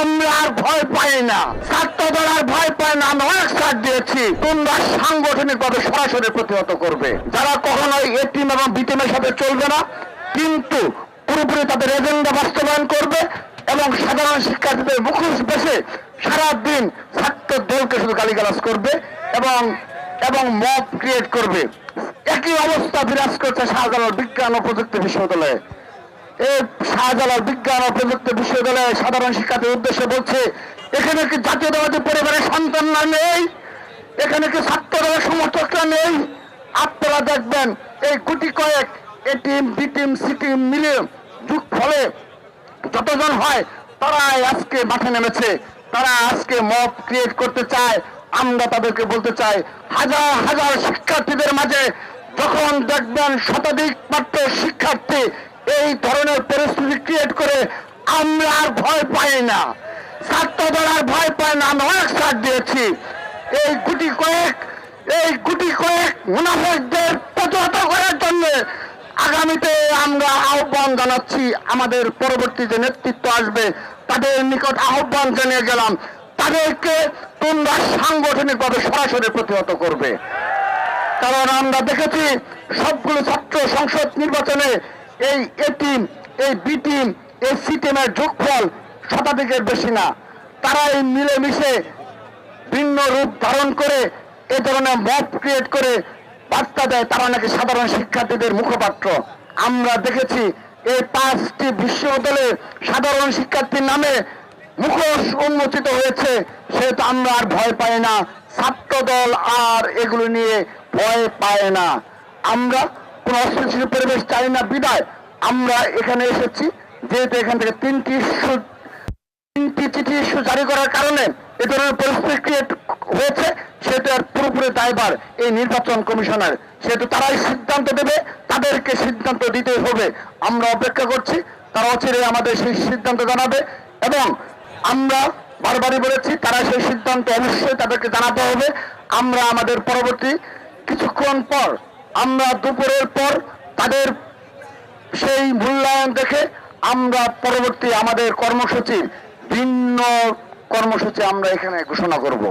আমরা আর ভয় পাই না। ছাত্রদল আর ভয় পায় না আমি অনেক সাথ দিয়েছি। তোমরা সাংগঠনিক ভাবে সরাসরি প্রতিহত করবে। যারা কখনো এ টিম এবং বি টিমের সাথে চলবে না, কিন্তু পুরোপুরি তাদের এজেন্ডা বাস্তবায়ন করবে এবং সাধারণ শিক্ষার্থীদের মুখোশ বেসে সারাদিন ছাত্র দলকে শুধু গালিগালাজ করবে এবং এবং মব ক্রিয়েট করবে। একই অবস্থা বিরাজ করছে শাহজালাল বিজ্ঞান ও প্রযুক্তি বিশ্ববিদ্যালয়ে। এই শাহজালাল বিজ্ঞান ও প্রযুক্তি বিশ্ববিদ্যালয়ে সাধারণ শিক্ষার্থীর উদ্দেশ্যে বলছে, এখানে কি জাতীয়তাবাদী পরিবারের সন্তানরা নেই? এখানে কি ছাত্রদলের সমর্থকরা নেই? আপনারা দেখবেন এই গুটি কয়েক A team, B team, C team মিলে যুগ ফলে যতজন হয়, তারাই আজকে মাঠে নেমেছে। তারা আজকে মব ক্রিয়েট করতে চায়। আমরা তাদেরকে বলতে চাই, হাজার হাজার শিক্ষার্থীদের মাঝে যখন দেখবেন শতাধিক মাত্র শিক্ষার্থী এই ধরনের পরিস্থিতি ক্রিয়েট করে আমরা আর ভয় পাই না। ছাত্রদল আর ভয় পায় না, আমি অনেক সাথ দিয়েছি। এই গুটি কয়েক, এই গুটি কয়েক মুনাফেকদের প্রতিহত করার জন্য আগামীতে আমরা আহ্বান জানাচ্ছি, আমাদের পরবর্তী যে নেতৃত্ব আসবে, তাদের নিকট আহ্বান জানিয়ে গেলাম, তাদেরকে তোমরা সাংগঠনিকভাবে সরাসরি প্রতিহত করবে। কারণ আমরা দেখেছি সবগুলো ছাত্র সংসদ নির্বাচনে এই এ টিম এই বি টিম এই সি টিমের যোগফল শতাধিকের বেশি না। তারা এই মিলেমিশে ভিন্ন রূপ ধারণ করে এ ধরনের মব ক্রিয়েট করে বার্তা দেয়, তারা নাকি সাধারণ শিক্ষার্থীদের মুখপাত্র। আমরা দেখেছি এই পাঁচটি বিশ্ববিদ্যালয়ে সাধারণ শিক্ষার্থীর নামে মুখোশ উন্মোচিত হয়েছে, সেহেতু আমরা আর ভয় পাই না। ছাত্রদল আর এগুলো নিয়ে ভয় পায় না। আমরা কোন অস্থিতিশীল পরিবেশ চাই না, বিদায়। আমরা এখানে এসেছি, যেহেতু এখান থেকে তিনটি তিনটি চিঠি ইস্যু জারি করার কারণে এ ধরনের পরিস্থিতি ক্রিয়েট হয়েছে, সেহেতু আর পুরোপুরি দায়ভার এই নির্বাচন কমিশনের। সেহেতু তারাই সিদ্ধান্ত দেবে, তাদেরকে সিদ্ধান্ত দিতে হবে। আমরা অপেক্ষা করছি তারা অচিরে আমাদের সেই সিদ্ধান্ত জানাবে এবং আমরা বারবারই বলেছি, তারা সেই সিদ্ধান্ত অবশ্যই তাদেরকে জানাতে হবে। আমরা আমাদের পরবর্তী কিছুক্ষণ পর আমরা দুপুরের পর তাদের সেই মূল্যায়ন দেখে আমরা পরবর্তী আমাদের কর্মসূচির ভিন্ন কর্মসূচি আমরা এখানে ঘোষণা করব।